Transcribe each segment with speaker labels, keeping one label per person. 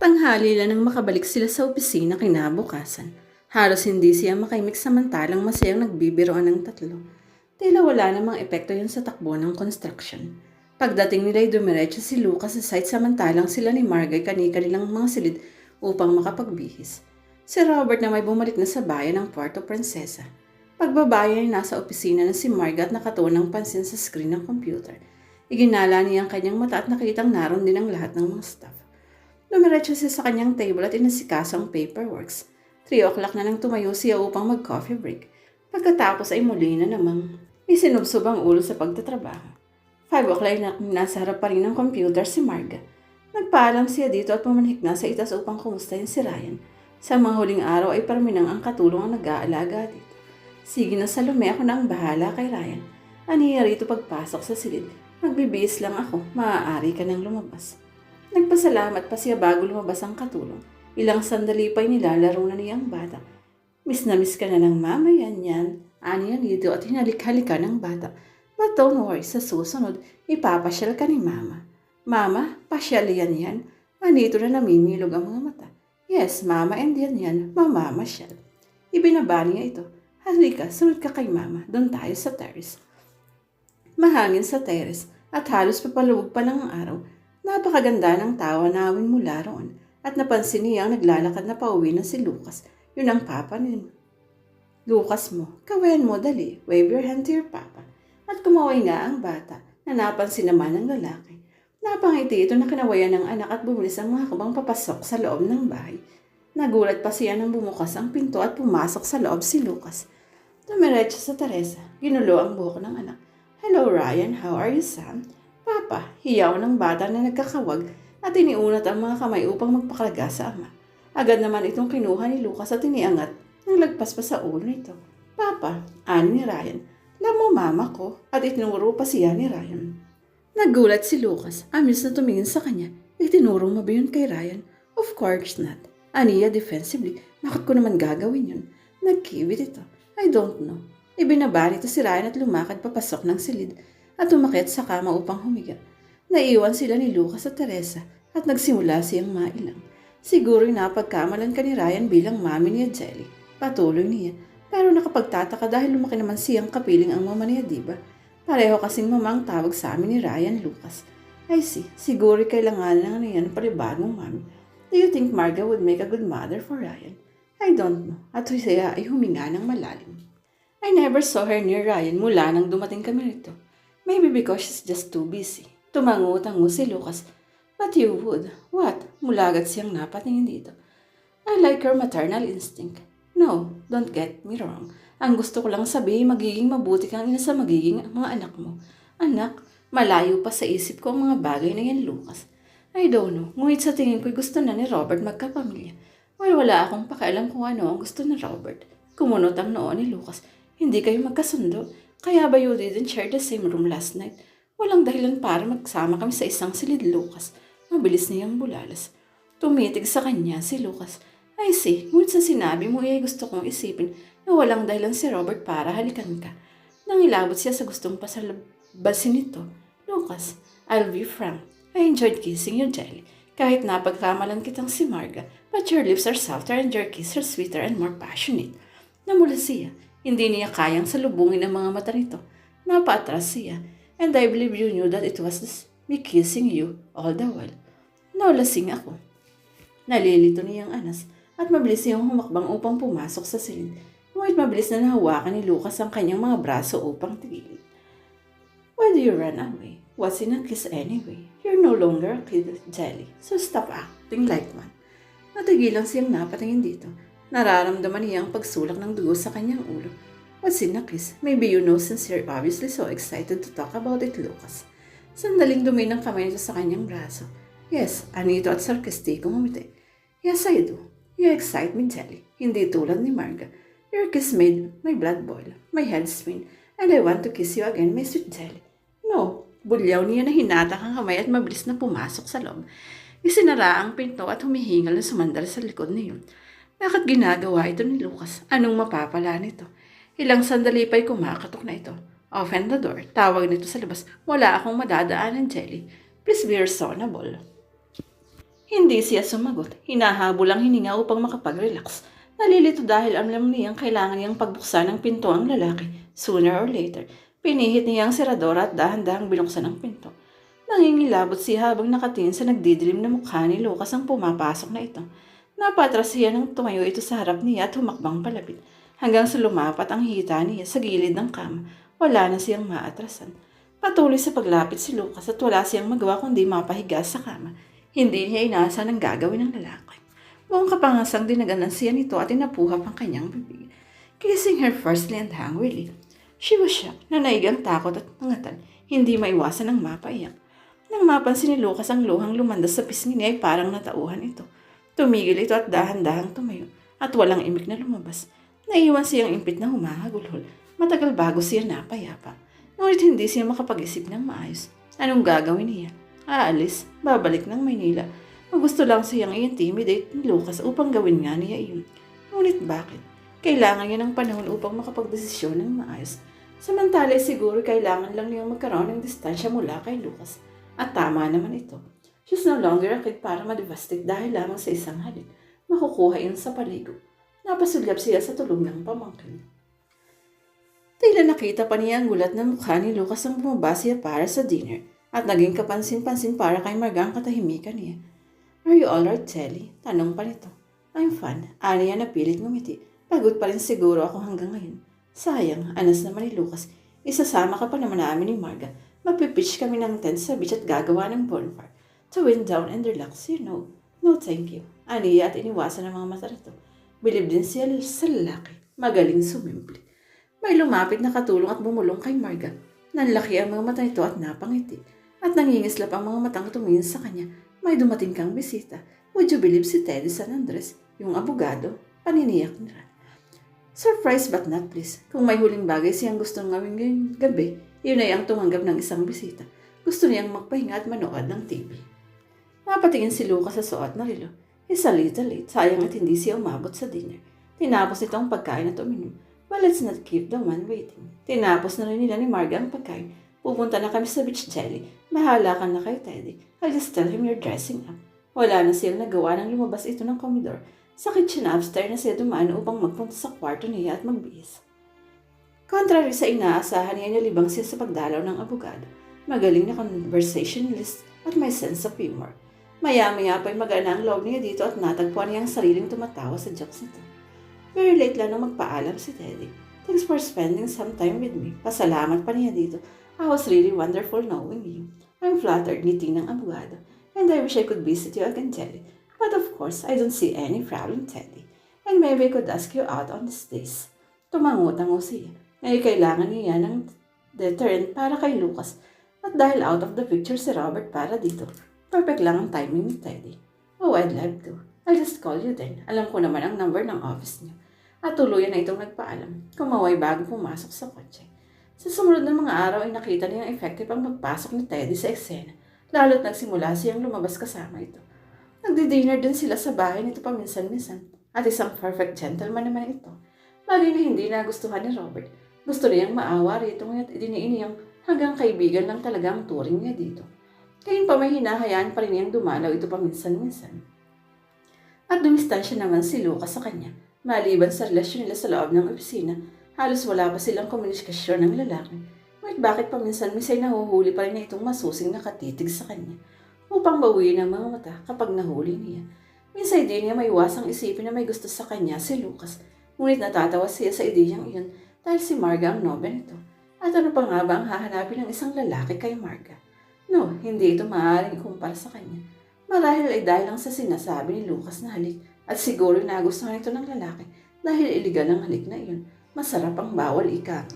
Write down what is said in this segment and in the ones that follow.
Speaker 1: Tanghali lang nang makabalik sila sa opisina kinabukasan. Halos hindi siya makaimik samantalang masayang nagbibiroan ng tatlo. Tila wala namang epekto yun sa takbo ng construction. Pagdating nila ay dumiretso si Lucas sa site samantalang sila ni Margay kani-kanilang mga silid upang makapagbihis. Si Robert na may bumalik na sa bayan ng Puerto Princesa. Pagbabaya ay nasa opisina na si Marga at nakatuon ng pansin sa screen ng computer. Iginala niya ang kanyang mata at nakitang naroon din ang lahat ng mga staff. Dumiretso siya sa kanyang table at inasikaso ang paperworks. 3 o'clock na nang tumayo siya upang mag-coffee break. Pagkatapos ay muli na namang isinubsob ang ulo sa pagtatrabaho. 5 o'clock na nasa harap pa rin ng computer si Marga. Nagpaalam siya dito at pumanhik na sa itas upang kumustahin si Ryan. Sa mga huling araw ay parminang ang katulong ang nag-aalaga dito. Sige na Salome, ako na ang bahala kay Ryan. Aniya rito pagpasok sa silid. Magbibihis lang ako, maaari ka nang lumabas. Nagpasalamat pa siya bago lumabas ang katulong. Ilang sandali pa'y nilalaro na niyang bata. Miss na miss ka na ng mama yan yan. Aniya dito at hinalik-halika ng bata. But don't worry, sa susunod, ipapasyal ka ni mama. Mama, pasyal yan yan. Anito na namimilog ang mga mata. Yes, mama and yan yan, mamamasyal. Ibinaba niya ito. Halika, sunod ka kay mama. Doon tayo sa terrace. Mahangin sa terrace at halos papalubog pa lang ang araw. Napakaganda ng tawa nawin mula roon at napansin niya ang naglalakad na pauwi na si Lucas. Yun ang papa ni Lucas mo, kawayan mo dali, wave your hand to your papa. At kumaway nga ang bata na napansin naman ng lalaki. Napangiti ito na kinawayan ng anak at bumulis ang mga kabang papasok sa loob ng bahay. Nagulat pa siya nang bumukas ang pinto at pumasok sa loob si Lucas. Dumiretso sa Teresa, ginulo ang buhok ng anak. Hello Ryan, how are you Sam? Papa, hiyaw ng bata na nagkakawag at iniunat ang mga kamay upang magpakalaga sa ama. Agad naman itong kinuha ni Lucas at iniangat nang lagpas pa sa ulo nito. Papa, ani ni Ryan, alam mo mama ko at itinuro pa siya ni Ryan. Nagulat si Lucas, amis na tumingin sa kanya. Itinuro mo ba yun kay Ryan? Of course not. Aniya defensively, bakit ko naman gagawin yun? Nagkiwit ito. I don't know. Ibinaba nito si Ryan at lumakad papasok ng silid at umakit sa kama upang humiga. Naiwan sila ni Lucas at Teresa at nagsimula siyang mailang. Siguro'y napagkamalan ka ni Ryan bilang mami niya Jelly. Patuloy niya. Pero nakapagtataka dahil lumaki naman siyang kapiling ang mama niya, di ba? Pareho kasing mama ang tawag sa amin ni Ryan Lucas. I see. Siguro kailangan lang niyan panibagong mami. Do you think Marga would make a good mother for Ryan? I don't know. At siya ay huminga ng malalim. I never saw her near Ryan mula nang dumating kami rito. Maybe because she's just too busy. Tumango-tango si Lucas. But you would. What? Mulagat siyang napatingin dito. I like her maternal instinct. No, don't get me wrong. Ang gusto ko lang sabihin, magiging mabuti kang ina sa magiging mga anak mo. Anak, malayo pa sa isip ko ang mga bagay na yan, Lucas. I don't know, ngunit sa tingin ko'y gusto na ni Robert magkapamilya. Well, wala akong pakialam kung ano ang gusto ni Robert. Kumunot ang noo ni Lucas. Hindi kayo magkasundo. Kaya ba you didn't share the same room last night? Walang dahilan para magsama kami sa isang silid, Lucas. Mabilis niyang bulalas. Tumitig sa kanya si Lucas. I see, ngunit sa sinabi mo ay gusto kong isipin na walang dahilan si Robert para halikan ka. Nang ilabot siya sa gustong pasalabasin nito. Lucas, I'll be frank. I enjoyed kissing you, Jelly. Kahit napagkamalan kitang si Marga, but your lips are softer and your kiss are sweeter and more passionate. Namula siya. Hindi niya kayang salubungin ang mga mata nito. Napaatras siya. And I believe you knew that it was me kissing you all the while. Naulasing ako. Nalilito niyang anas at mabilis siyang humakbang upang pumasok sa silid. Ngunit mabilis na nahawakan ni Lucas ang kanyang mga braso upang tigilin. Why do you run away? What's in a kiss anyway? You're no longer a kid, Jelly. So stop acting like one. Natigilang siyang napatingin dito. Nararamdaman niya ang pagsulak ng dugo sa kanyang ulo. What's in a kiss? Maybe you know since you're obviously so excited to talk about it, Lucas. Sandaling dumi ng kamay nito sa kanyang braso. Yes, anito at sarkastikong umiti. Yes, I do. You excite me, Jelly. Hindi tulad ni Marga. Your kiss made my blood boil, my head spin, and I want to kiss you again, my sweet Jelly. No, bulyaw niya na hinatak ang kamay at mabilis na pumasok sa loob. Isinara ang pinto at humihingal na sumandal sa likod niyo. Bakit ginagawa ito ni Lucas? Anong mapapala nito? Ilang sandali pa'y kumakatok na ito. Open the door. Tawag nito sa labas. Wala akong madadaanan, Jelly. Please be reasonable. Hindi siya sumagot. Hinahabol ang hininga upang makapag-relax. Nalilito dahil alam niyang kailangan niyang pagbuksan ng pinto ang lalaki. Sooner or later, pinihit niya ang seradora at dahan-dahang binuksan ang pinto. Nangingilabot siya habang nakatingin sa nagdidilim na mukha ni Lucas ang pumapasok na ito. Napatras siya nang tumayo ito sa harap niya at humakbang palapit. Hanggang sa lumapat ang hita niya sa gilid ng kama, wala na siyang maatrasan. Patuloy sa paglapit si Lucas at wala siyang magawa kundi mapahiga sa kama. Hindi niya inasa ng gagawin ng lalaki. Buong kapangasang dinaganan siya nito at inapuhap ang kanyang bibig. Kissing her firstly and hungrily. She was shocked, nanaig ang takot at pangatan. Hindi maiwasan ang mapaiyak. Nang mapansin ni Lucas ang luhang lumandas sa pisngi niya ay parang natauhan ito. Tumigil ito at dahan-dahang tumayo at walang imik na lumabas. Naiwan siyang impit na humahagulhol. Matagal bago siya napayapa. Ngunit hindi siya makapag-isip ng maayos. Anong gagawin niya? Aalis, babalik ng Maynila. Magusto lang siyang i-intimidate ni Lucas upang gawin nga niya iyon. Ngunit bakit? Kailangan niya ng panahon upang makapagdesisyon ng maayos. Samantala siguro kailangan lang niyang magkaroon ng distansya mula kay Lucas. At tama naman ito. She's no longer a kid para ma-devastate dahil lamang sa isang halik. Makukuha yun sa paligo. Napasulyap siya sa tulong ng pamangkin. Tila nakita pa niya ang gulat ng mukha ni Lucas ang bumaba siya para sa dinner at naging kapansin-pansin para kay Marga ang katahimikan niya. Are you alright, Telly? Tanong pa nito. I'm fine. Ani niya na pilit ngumiti. Pagod pa rin siguro ako hanggang ngayon. Sayang, anas naman ni Lucas. Isasama ka pa naman namin ni Marga. Magpipitch kami ng tent sa beach at gagawa ng bonfire. To wind down and relax, you know. No thank you. Aniya at iniwasan ng mga mata nito. Bilib din siya sa lalaki. Magaling sumimpli. May lumapit na katulong at bumulong kay Marga. Nanlaki ang mga mata nito at napangiti. At nangingislap ang mga matang tumingin sa kanya. May dumating kang bisita. Would you believe si Teddy San Andres, yung abogado? Paniniyak nila. Surprise but not pleased. Kung may huling bagay siyang gustong gawin ngayong gabi, yun ay ang tumanggap ng isang bisita. Gusto niyang magpahinga at manood ng TV. Napatingin si Lucas sa suot na relo. It's a little late. Sayang at hindi siya umabot sa dinner. Tinapos ito ang pagkain at uminom. Well, let's not keep the man waiting. Tinapos na rin nila ni Marga ang pagkain. Pupunta na kami sa beach jelly. Bahala ka na kay Teddy. I'll just tell him you're dressing up. Wala na siyang nagawa nang lumabas ito ng komedor. Sa kitchen upstairs na siya dumaan upang magpunta sa kwarto niya at magbihis. Contrary sa inaasahan niya nalibang siya sa pagdalaw ng abogado. Magaling na conversationalist at may sense of humor. Maya-maya pa'y magana ang loob niya dito at natagpuan niya ang sariling tumatawa sa jokes nito. Very late lang nang magpaalam si Teddy. Thanks for spending some time with me. Pasalamat pa niya dito. I was really wonderful knowing you. I'm flattered, ngiti ng abogado. And I wish I could visit you again, Teddy. But of course, I don't see any problem, Teddy. And maybe I could ask you out on these days. Tumango-tango siya. Ngayon kailangan niya ng deterrent para kay Lucas. At dahil out of the picture si Robert para dito, perfect lang ang timing ni Teddy. Oh, I'd love to. I'll just call you then. Alam ko naman ang number ng office niyo. At tuluyan na itong nagpaalam. Kumaway bago pumasok sa kotse. Sa sumunod na mga araw ay nakita niya ang effective ang magpasok ni Teddy sa eksena. Lalo't nagsimula siyang lumabas kasama ito. Nagdi-dinner din sila sa bahay nito paminsan-minsan. At isang perfect gentleman naman ito. Bagay na hindi nagustuhan ni Robert. Gusto niyang maawa rito ngayon at idiniiniyang hanggang kaibigan lang talaga ang turing niya dito. Kayong pa may hinahayaan pa rin niyang dumalaw ito paminsan-minsan. At dumistansya naman si Lucas sa kanya. Maliban sa relasyon nila sa loob ng opisina, halos wala pa silang komunikasyon ng lalaki. Ngunit bakit paminsan-minsan nahuhuli pa rin niya itong masusing nakatitig sa kanya upang bawiin ang mga mata kapag nahuli niya. Minsan din niya may iwasang isipin na may gusto sa kanya si Lucas. Ngunit natatawa siya sa ideyang iyon dahil si Marga ang nobya nito. At ano pa nga ba ang hahanapin ng isang lalaki kay Marga? No, hindi ito maaaring ikumpara sa kanya. Marahil ay dahil lang sa sinasabi ni Lucas na halik at siguro nagustuhan ito ng lalaki dahil iligal ang halik na iyon. Masarap ang bawal ika.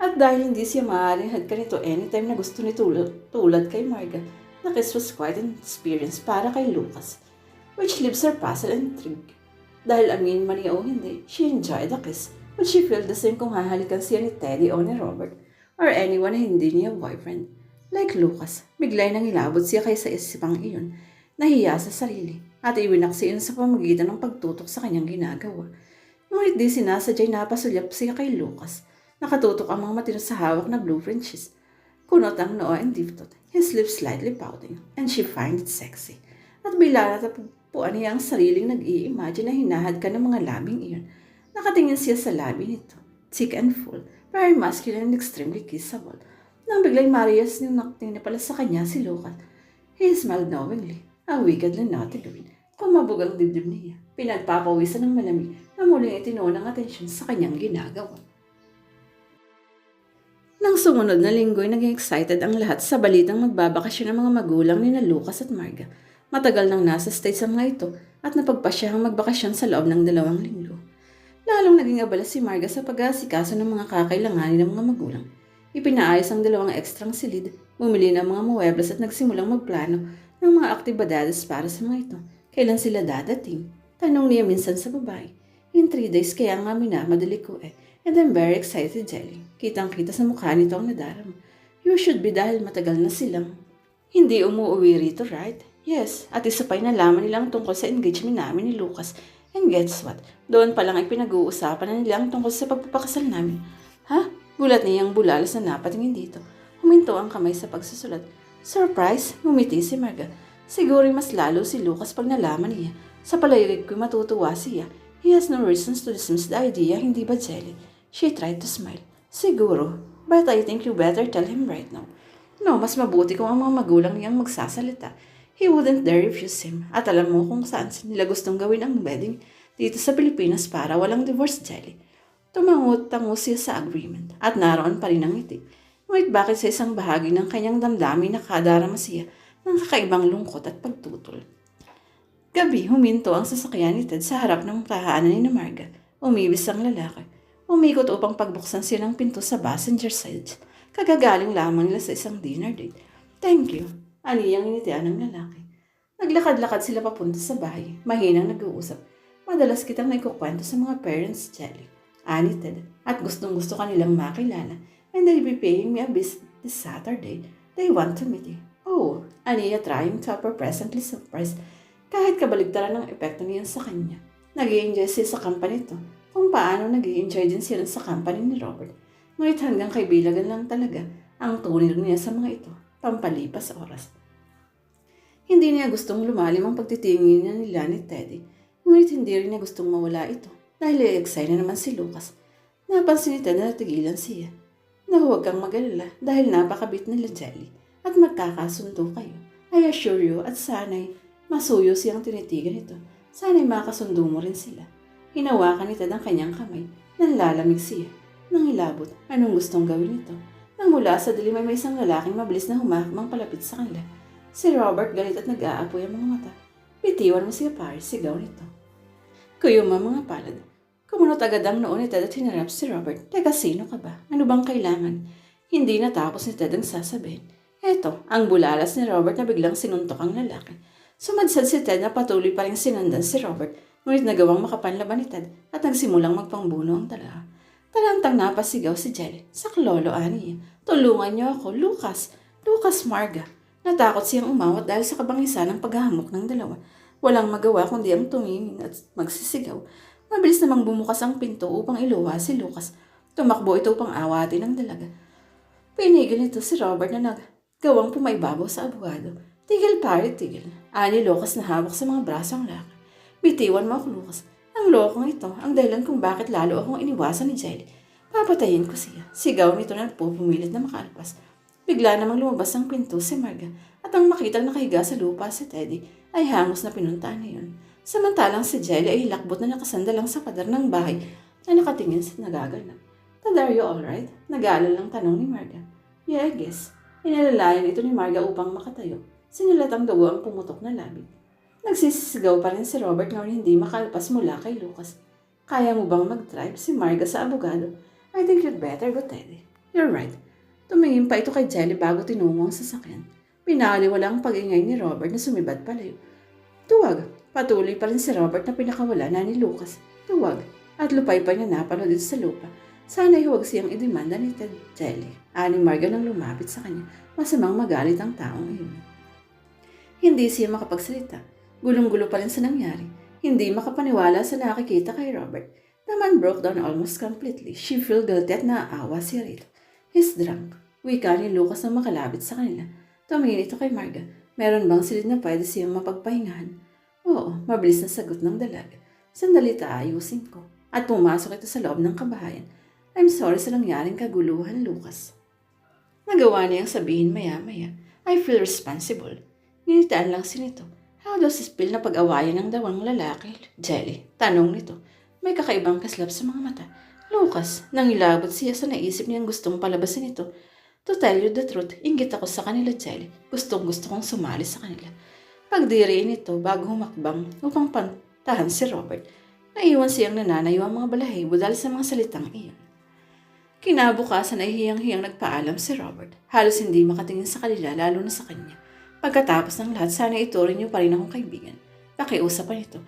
Speaker 1: At dahil hindi siya maaaring hadka nito anytime na gusto ni tulad, tulad kay Marga, the kiss was quite an experience para kay Lucas, which leaves her puzzle and intrigue. Dahil amin man niya o hindi, she enjoyed the kiss. Would she feel the same kung hahalikan siya ni Teddy o ni Robert? Or anyone na hindi niya boyfriend? Like Lucas, biglay nang ilabot siya kaysa isipang iyon. Nahiya sa sarili at iwinaksi iyon sa pamagitan ng pagtutok sa kanyang ginagawa. Ngunit di sinasadyay napasulyap siya kay Lucas. Nakatutok ang mga matino sa hawak na blue Frenchies. Kunot ang noo and diftot, his lips slightly pouting, and she find it sexy. at bila natagpuan niya ang sariling nag-i-imagine na hinahad ka ng mga labing iyon. Nakatingin siya sa labi nito, thick and full, very masculine and extremely kissable. Nang biglang Marias niyong nakatingin na pala sa kanya si Lucas. He smiled knowingly, a wickedly naughty grin. Kumabog ang dibdib niya. Pinagpapawisan ng malamig na muling itinuon ang atensyon sa kanyang ginagawa. Nang sumunod na linggo'y naging excited ang lahat sa balitang magbabakasyon ng mga magulang ni na Lucas at Marga. Matagal nang nasa States ang mga ito at napagpasyahang magbakasyon sa loob ng dalawang linggo. Lalong naging abala si Marga sa pag-aasikaso ng mga kakailanganin ng mga magulang. Ipinaayos ang dalawang ekstrang silid, bumili ng mga muebles at nagsimulang magplano ng mga aktibidades para sa mga ito. Kailan sila dadating? Tanong niya minsan sa babae. In three days kaya nga minamadali ko eh. And I'm very excited, Jelly. Kitang-kita sa mukha nito ang nadarama. You should be dahil matagal na silang. Hindi umuwi rito, right? Yes, at isa pa'y nalaman nilang tungkol sa engagement namin ni Lucas. And guess what? Doon pa lang ay pinag-uusapan na nilang tungkol sa pagpapakasal namin. Ha? Gulat niyang bulalas na napatingin dito. Huminto ang kamay sa pagsusulat. Surprise! Ngumiti si Marga. Siguro mas lalo si Lucas pag nalaman niya. Sa palayag ko'y matutuwa siya. He has no reasons to dismiss the idea, hindi ba, Jelly? She tried to smile. Siguro. But I think you better tell him right now. No, mas mabuti kung ang mga magulang niyang magsasalita. He wouldn't dare refuse him. At alam mo kung saan nila gustong gawin ang wedding dito sa Pilipinas para walang divorce jelly. Tumangot-tango siya sa agreement at naroon pa rin ang ngiti. Ngunit bakit sa isang bahagi ng kanyang damdamin nakadarama siya ng kakaibang lungkot at pagtutol. Gabi, huminto ang sasakyan ni Ted sa harap ng tahanan ni Marga. Umibis ang lalaki. Umikot upang pagbuksan siya ng pinto sa passenger side. Kagagaling lamang nila sa isang dinner date. Thank you. Aniyang initian ng lalaki. Naglakad-lakad sila papunta sa bahay. Mahinang nag-uusap. Madalas kitang naikukwento sa mga parents, Jelly. Ani Ted. At gustong gusto kanilang makilala. And they'll be paying me a visit this Saturday. They want to meet you. Oh, Aniya trying to appear presently surprised kahit kabaligtaran ng epekto niyan sa kanya. nag enjoy siya sa company to kung paano nag enjoy din sila sa company ni Robert. Ngunit hanggang kaibigan lang talaga ang tunil niya sa mga ito, pampalipas oras. Hindi niya gustong lumalim ang pagtitingin niya nila ni Teddy, ngunit hindi rin niya gustong mawala ito dahil excited na naman si Lucas. Napansin ni Ted na natigilan siya. Na huwag kang magalala dahil napakabit nila Jelly at magkakasundo kayo. I assure you at sana'y masuyo siyang tinitigan ito. Sana'y makasundo mo rin sila. Hinawakan ni Ted ang kanyang kamay. Nanlalamig siya. Nang ilabot, anong gustong gawin nito? Nang mula sa dilim ay may isang lalaking mabilis na humahamang palapit sa kanila. Si Robert galit at nag-aapoy ang mga mata. Bitiwan mo siya pare, sigaw nito. Kuyuma mga palad. Kumunot agad ang noon ni Ted at hinarap si Robert. Teka, sino ka ba? Ano bang kailangan? Hindi natapos ni Ted ang sasabihin. Eto, ang bulalas ni Robert na biglang sinuntok ang lalaki. Sumadsad si Ted na patuloy pa rin sinundan si Robert, ngunit nagawang makapanlaban ni Ted at nagsimulang magpangbuno ang dalawa. Talantang napasigaw si Jelly. Saklolo, ani. Tulungan niyo ako, Lucas. Lucas Marga. Natakot siyang umawat dahil sa kabangisan ng paghahamok ng dalawa. Walang magawa kundi ang tumingin at magsisigaw. Mabilis namang bumukas ang pinto upang iluha si Lucas. Tumakbo ito upang awatin ng dalaga. Pinigil nito si Robert na naggawang pumaibabaw sa abogado. Tigil pare, tigil. Ani Lucas na hawak sa mga braso ang laki. Bitiwan mo ako, Lucas. Ang lokong ito, ang dahilan kung bakit lalo akong iniwasan ni Jelly. Papatayin ko siya. Sigaw nito na pupumilit na makalpas. Bigla namang lumabas ang pinto si Marga at ang makitang nakahiga sa lupa si Teddy ay hangos na pinuntaan niyon. Samantalang si Jelly ay lakbot na nakasandalang sa pader ng bahay na nakatingin sa nagaganap. Tad are you alright? Nag-aalala lang tanong ni Marga. Yeah, I guess. Inalalayan ito ni Marga upang makatayo. Sinulat ang dugo ang pumutok na labi. Nagsisisigaw pa rin si Robert ngunit hindi makalpas mula kay Lucas. Kaya mo bang mag-drive si Marga sa abogado? I think you'd better go, Teddy. You're right. Tumingin pa ito kay Jelly bago tinungo ang sasakyan. Pinaliwala ang pag-ingay ni Robert na sumibad palayo. Tuwag. Patuloy pa rin si Robert na pinakawala na ni Lucas. Tuwag. At lupay pa niya napalo dito sa lupa. Sana'y huwag siyang idemanda ni Ted Jelly. Ani Marga nang lumapit sa kanya. Masamang magalit ang taong iyon. Hindi siya makapagsalita. Gulong-gulo pa rin sa nangyari. Hindi makapaniwala sa nakikita kay Robert. The man broke down almost completely. She feel guilty at naaawa siya rito. He's drunk. Wika ni Lucas na makalabit sa kanila. Tumingin ito kay Marga. Meron bang silid na pwede siyang mapagpahingahan? Oo, mabilis na sagot ng dalaga. Sandali ayusin ko. At pumasok ito sa loob ng kabahayan. I'm sorry sa nangyaring kaguluhan, Lucas. Nagawa niyang sabihin maya-maya, I feel responsible. Nginitaan lang si nito. How does this feel na pag-awayan ng dawang lalaki? Jelly, tanong nito. May kakaibang kaslap sa mga mata. Lucas, nangilabot siya sa naisip niyang gustong palabasin ito. To tell you the truth, inggit ako sa kanila, Jelly. Gustong gusto kong sumali sa kanila. Pagdiriin ito bago humakbang upang pantahan si Robert, naiwan siyang nananayo ang mga balahibo dahil sa mga salitang iyon. Kinabukasan ay hiyang-hiyang nagpaalam si Robert. Halos hindi makatingin sa kanila lalo na sa kanya. Pagkatapos ng lahat, sana ituring niyo pa rin akong kaibigan. Pakiusapan ito.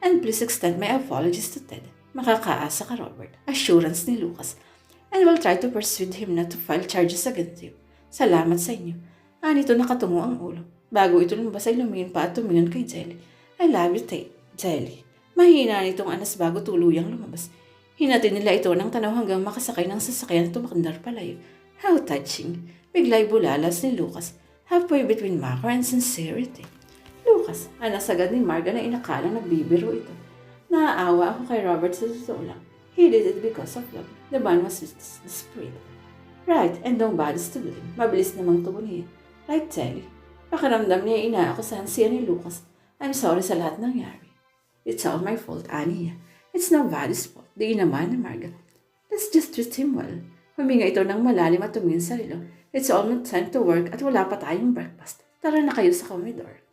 Speaker 1: And please extend my apologies to Ted. Makakaasa ka, Robert. Assurance ni Lucas. And will try to persuade him not to file charges against you. Salamat sa inyo. Anito nakatungo ang ulo. Bago ito lumabas ay lumingin pa at tumingin kay Jelly. I love you, Tate. Jelly. Mahina nitong anas bago tuluyang lumabas. Hinatid nila ito ng tanaw hanggang makasakay ng sasakyan at tumakandar palayo. How touching. Biglay bulalas ni Lucas. Halfway between macro and sincerity. Lucas, anak sagad ni Marga na inakalang nagbibiro ito. Naaawa ako kay Robert sa totoo lang. He did it because of love. The man was desperate. Right, and nobody's to blame. Mabilis namang tugon niya. Right, Jelly. Pakiramdam niya inaakusahan siya ni Lucas. I'm sorry sa lahat nangyari. It's all my fault, Ania. It's nobody's fault. Di naman ni Marga. Let's just treat him well. Huminga ito ng malalim at tumingin sa relo. It's almost time to work at wala pa tayong breakfast. Tara na kayo sa comedor.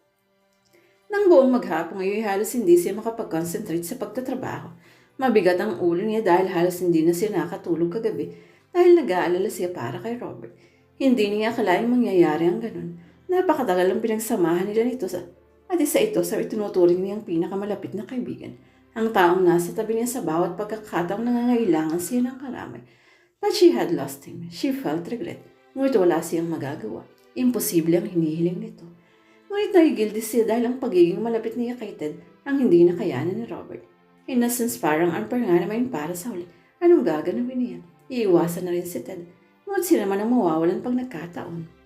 Speaker 1: Nang buong maghapon ngayon halos hindi siya makapag-concentrate sa pagtatrabaho. Mabigat ang ulo niya dahil halos hindi na siya nakatulog kagabi dahil nag-aalala siya para kay Robert. Hindi niya akalaing mangyayari ang ganun. Napakatagal ang pinagsamahan nila nito sa at isa ito sa itinuturing niyang pinakamalapit na kaibigan. Ang taong nasa tabi niya sa bawat pagkakataong nangangailangan siya ng karamay. But she had lost him. She felt regret. Ngunit wala siyang magagawa. Imposible ang hinihiling nito. Ngunit nagigildi siya dahil ang pagiging malapit niya kay Ted ang hindi nakayanan ni Robert. In a sense, parang unfair nga naman para sa huli. Anong gaganawin niya? Iiwasan na rin si Ted. Ngunit sila man ang mawawalan pag nagkataon.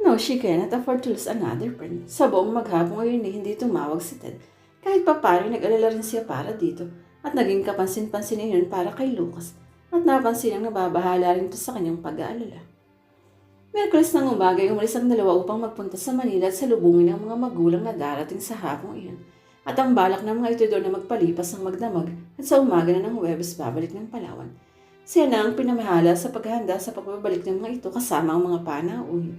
Speaker 1: No, she cannot afford to lose another friend. Sa buong maghapon ngayon eh, hindi tumawag si Ted. Kahit pa paano, nag-alala rin siya para dito. At naging kapansin-pansin yun para kay Lucas. At napansin ang nababahala rin ito sa kanyang pag-aalala. Merkulis ng umaga ay umalis ang dalawa upang magpunta sa Manila at salubungin ang mga magulang na darating sa hapong iyon. At ang balak ng mga ito doon na magpalipas ng magdamag at sa umaga na ng Huwebes babalik ng Palawan. Siya na ang pinamahala sa paghahanda sa pagbabalik ng mga ito kasama ang mga panauhin.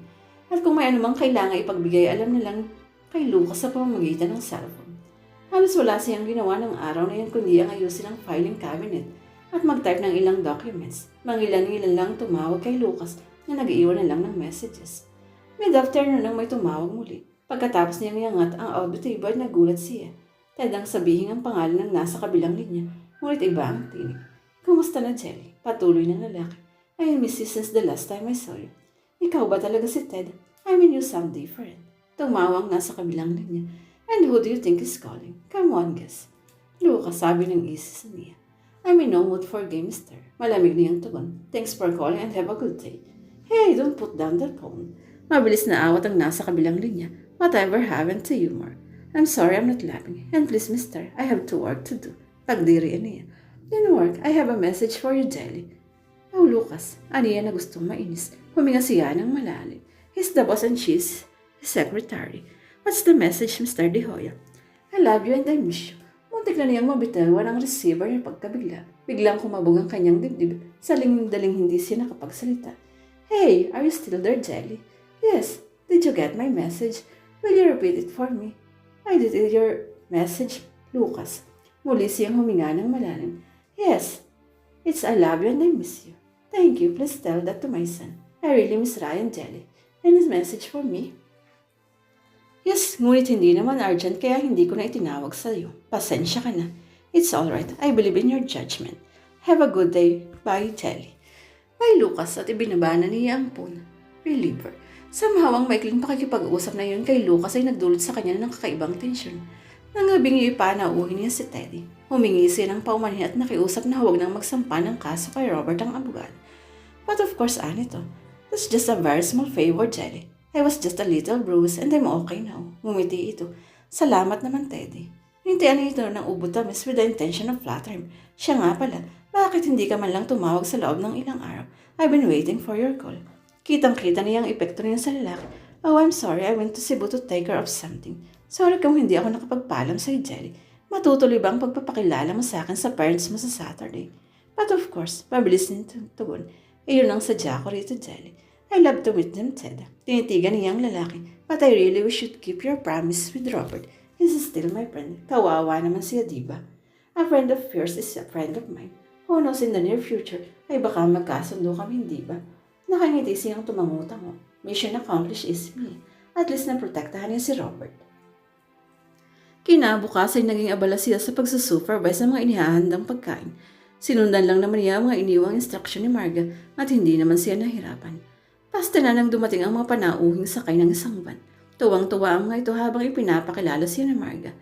Speaker 1: At kung may anumang kailangan ipagbigay, alam nilang kay Lucas sa pamamagitan ng cellphone. Halos wala siyang ginawa ng araw na yun kundi ang ayusin ang filing cabinet at mag-type ng ilang documents. Mangilan-ilan lang tumawag kay Lucas na nag-iwan na lang ng messages. Mid-afternoon nang may tumawag muli. Pagkatapos niyang iangat ang auditory board, nagulat siya. Ted ang sabihin ang pangalan ng nasa kabilang linya, ngunit iba ang tinig. Kumusta na, Jelly? Patuloy ng lalaki. I miss you since the last time I saw you. Ikaw ba talaga si Ted? I mean, you sound different. Tumawang nasa kabilang linya. And who do you think is calling? Come on, guess. Lucas, sabi ng isis niya. I'm in no mood for game, mister. Malamig niyang tugon. Thanks for calling and have a good day. Hey, don't put down the phone. Mabilis na awat ang nasa kabilang linya. Whatever happened to humor? I'm sorry I'm not laughing. And please, mister, I have to work to do. Pagdirian niya. Then work, I have a message for you, Jelly. Oh, Lucas, aniya na gustong mainis. Huminga siya ng malalim. He's the boss and she's his secretary. What's the message, Mr. De Hoya? I love you and I miss you. Muntik na niyang mabitawan ang receiver niya pagkabigla. Biglang kumabog ang kanyang dibdib. Sa daling hindi siya nakapagsalita. Hey, are you still there, Jelly? Yes. Did you get my message? Will you repeat it for me? I did your message, Lucas. Muli siyang huminga ng malalim. Yes. It's I love you and I miss you. Thank you. Please tell that to my son. I really miss Ryan Jelly. And his message for me? Yes, ngunit hindi naman urgent kaya hindi ko na itinawag sa iyo. Pasensya ka na. It's alright. I believe in your judgment. Have a good day. Bye, Jelly. May Lucas at ibinaba na niya ang phone. Reliever. Somehow ang maikling pakikipag-usap na yun kay Lucas ay nagdulot sa kanya ng kakaibang tensyon. Nangabingi pa na uhin niya si Teddy. Humingi siya ng paumanhin at nakiusap na huwag nang magsampa ng kaso kay Robert ang abogado. But of course, Anito, that's just a very small favor, Jelly. I was just a little bruised and I'm okay now. Ngumiti ito. Salamat naman, Teddy. Hintayan ito ng ubutamis with the intention of flattering. Siya nga pala, bakit hindi ka man lang tumawag sa loob ng ilang araw? I've been waiting for your call. Kitang-kita niya ang epekto niya sa lalaki. Oh, I'm sorry, I went to Cebu to take care of something. Sorry kung hindi ako nakapagpaalam sa'yo, Jelly. Matutuloy ba ang pagpapakilala mo sa akin sa parents mo sa Saturday? But of course, mabilis din tugon. Iyon ang sadya ko rito, Jelly. I love to meet them, Ted. Tinitigan niya ang lalaki. But I really wish you'd keep your promise with Robert. He's still my friend. Kawawa naman siya, di? A friend of yours is a friend of mine. Who knows in the near future, ay baka magkasundo kami, di ba? Nakangiti siyang tumanguta mo. Mission accomplished is me. At least naprotektahan niya si Robert. Kinabukas ay naging abala siya sa pagsusupervise ng mga inihahandang pagkain. Sinundan lang naman niya ang mga iniwang instruction ni Marga at hindi naman siya nahirapan. Basta na nang dumating ang mga panauhing sakay ng isang van. Tuwang-tuwa ang mga ito habang ipinapakilala siya ni Marga.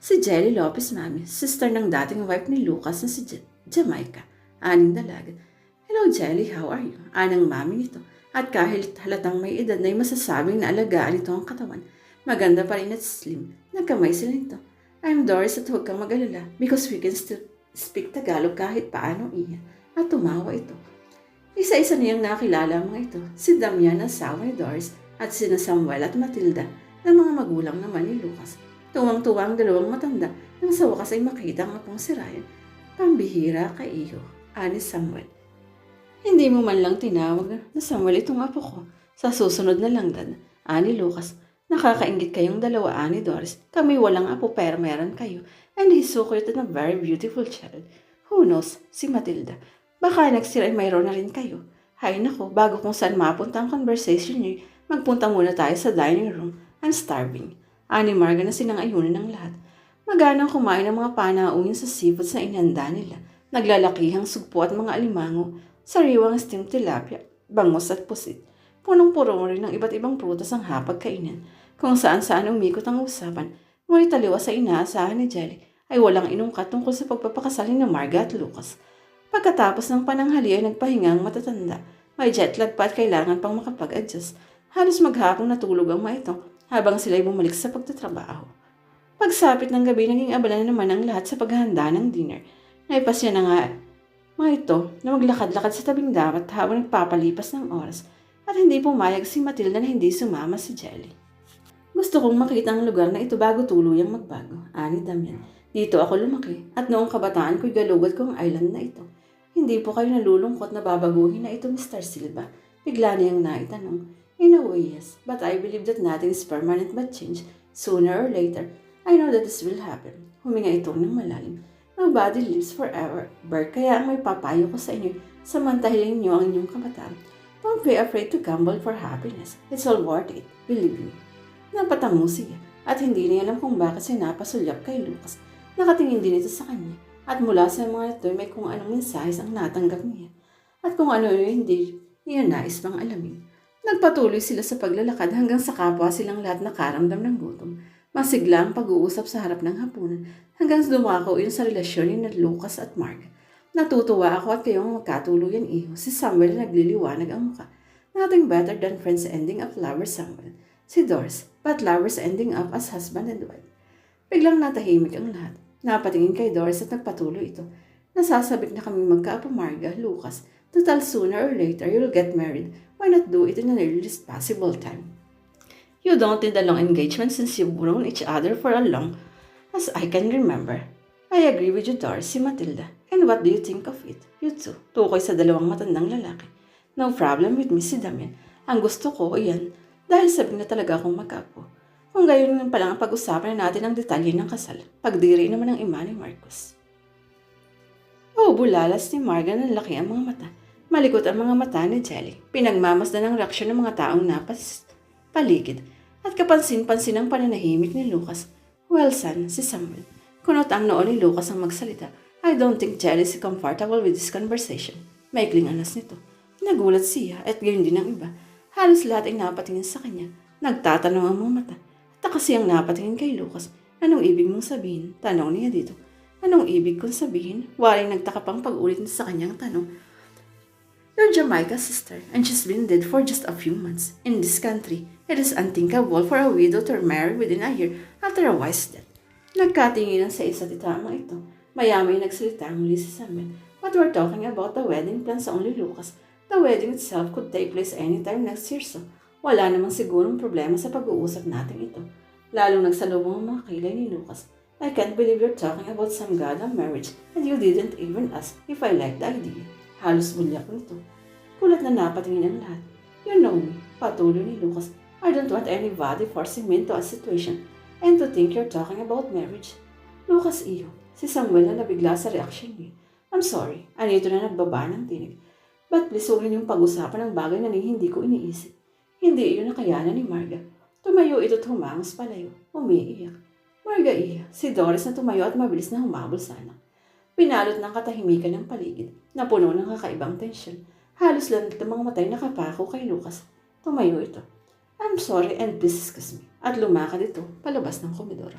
Speaker 1: Si Jelly Lopez Mami, sister ng dating wife ni Lucas na si J- Jamaica, aning dalaga. Hello Jelly, how are you? Anang mami nito. At kahit halatang may edad na ay masasabing na alagaan ito ang katawan, maganda pa rin at slim. Sila nito. I'm Doris at huwag kang mag-alala because we can still speak Tagalog kahit paano iya. At tumawa ito. Isa-isa niyang nakilala mga ito. Si Damian, asawa ni Doris, at sina Samuel at Matilda, na mga magulang naman ni Lucas. Tuwang-tuwa ang dalawang matanda nang sa wakas ay makita ang apong si Ryan. Pambihira kay iyo, ani Samuel. Hindi mo man lang tinawag na Samuel itong apo ko. Sa susunod na langgad, ani Lucas, nakakaingit kayong dalawa, ani Doris. Kami walang apo pero meron kayo. And he's so cute and a very beautiful child. Who knows, si Matilda. Baka next year ay mayroon na rin kayo. Hay nako, bago kung saan mapunta ang conversation niyo, magpunta muna tayo sa dining room. I'm starving. Ani Marga na sinangayunan ng lahat. Maganang kumain ng mga panaunin sa seafood sa inanda nila. Naglalakihang sugpo at mga alimango, sariwang steamed tilapia, bangos at pusit. Punong-puno rin ng iba't ibang prutas ang hapagkainan, kung saan-saan umikot ang usapan. Ngunit taliwas sa inaasahan ni Jelly ay walang inungkat tungkol sa pagpapakasal ni Marga at Lucas. Pagkatapos ng pananghali ay nagpahinga ang matatanda. May jet lag pa at kailangan pang makapag-adjust. Halos maghapong natulog ang mga ito habang sila'y bumalik sa pagtatrabaho. Pagsapit ng gabi, naging abala na naman ang lahat sa paghahanda ng dinner. Naipasya na nga mga ito na maglakad-lakad sa tabing dagat habang nagpapalipas ng oras at hindi pumayag si Matilda na hindi sumama si Jelly. Gusto kong makita ang lugar na ito bago tuluyang magbago, ani Damian. Dito ako lumaki at noong kabataan ko'y galugad ko ang island na ito. Hindi po kayo nalulungkot na babaguhin na ito, Mr. Silva. Bigla niyang naitanong. In a way, yes. But I believe that nothing is permanent but change. Sooner or later, I know that this will happen. Huminga ito ng malalim. Nobody lives forever. Bert, kaya ang may papayo ko sa inyo, samantahin niyo ang inyong kabataan. Don't be afraid to gamble for happiness. It's all worth it. Believe me. Napatango siya at hindi niya alam kung bakit siya napasulyap kay Lucas. Nakatingin din ito sa kanya at mula sa mga ito may kung anong mensahes ang natanggap niya at kung ano yung hindi niya nais pang alamin. Nagpatuloy sila sa paglalakad hanggang sa kapwa silang lahat nakaramdam ng gutom. Masigla ang pag-uusap sa harap ng hapunan hanggang dumako yun sa relasyon ni Lucas at Mark. Natutuwa ako at kayong magkatuluyan iho. Si Samuel nagliliwanag ang muka. Nothing better than friends ending up lovers Samuel. Si Doris, but lovers ending up as husband and wife. Biglang natahimik ang lahat. Napatingin kay Doris at nagpatuloy ito. Nasasabik na kami magkaapo Marga, Lucas. Total sooner or later you'll get married. Why not do it in the earliest possible time? You don't need a long engagement since you've known each other for a long as I can remember. I agree with you, Doris, si Matilda. And what do you think of it? You too. Tukoy sa dalawang matandang lalaki. No problem with me, si Damian. Ang gusto ko, iyan. Dahil sabi na talaga akong magkapo. Kung gayon lang ang pag-usapan na natin ang detalye ng kasal. Pagdiri naman ng ima ni Marcos. Oh, bulalas ni Marga ng laki ang mga mata. Malikot ang mga mata ni Jelly. Pinagmamasdan ang reaksyon ng mga taong napas paligid. At kapansin-pansin ang pananahimik ni Lucas. Well, son, si Samuel. Kunot ang noo ni Lucas ang magsalita. I don't think Jelly is comfortable with this conversation. Maikling anas nito. Nagulat siya at gayon din ang iba. Halos lahat ay napatingin sa kanya. Nagtatanong ang mga mata. At kasi ang napatingin kay Lucas. Anong ibig mong sabihin? Tanong niya dito. Anong ibig kong sabihin? Waring nagtaka pang pag-ulit sa kanyang tanong. You're Jamaica's sister, and she's been dead for just a few months. In this country, it is unthinkable for a widow to marry within a year after a wife's death. Nagkatinginan sa isa't ito ang ito. Mayamay nagsalita muli si Samuel. But we're talking about the wedding plans only, Lucas. The wedding itself could take place anytime next year, so wala namang sigurong problema sa pag-uusap natin ito. Lalong nagsalubong ang mga kilay ni Lucas. I can't believe you're talking about some goddamn marriage and you didn't even ask if I like the idea. Halos bulyak nito. Kulat na napatingin ang lahat. You know me, patuloy ni Lucas. I don't want anybody forcing me into a situation and to think you're talking about marriage. Lucas iyo, si Samuel na nabigla sa reaksyon niya. I'm sorry, anito na nagbaba ng tinig. But please huwag niyong pag-usapan ng bagay na hindi ko iniisip. Hindi iyon nakayanan ni Marga. Tumayo ito't humangos palayo, umiiyak. Marga iya, si Doris na tumayo at mabilis na humabol sana. Pinalot ng katahimikan ng paligid, na puno ng kakaibang tensyon. Halos lang ng mga matay nakapako kay Lucas. Tumayo ito. I'm sorry and please excuse me. At lumakad ito palabas ng komedor.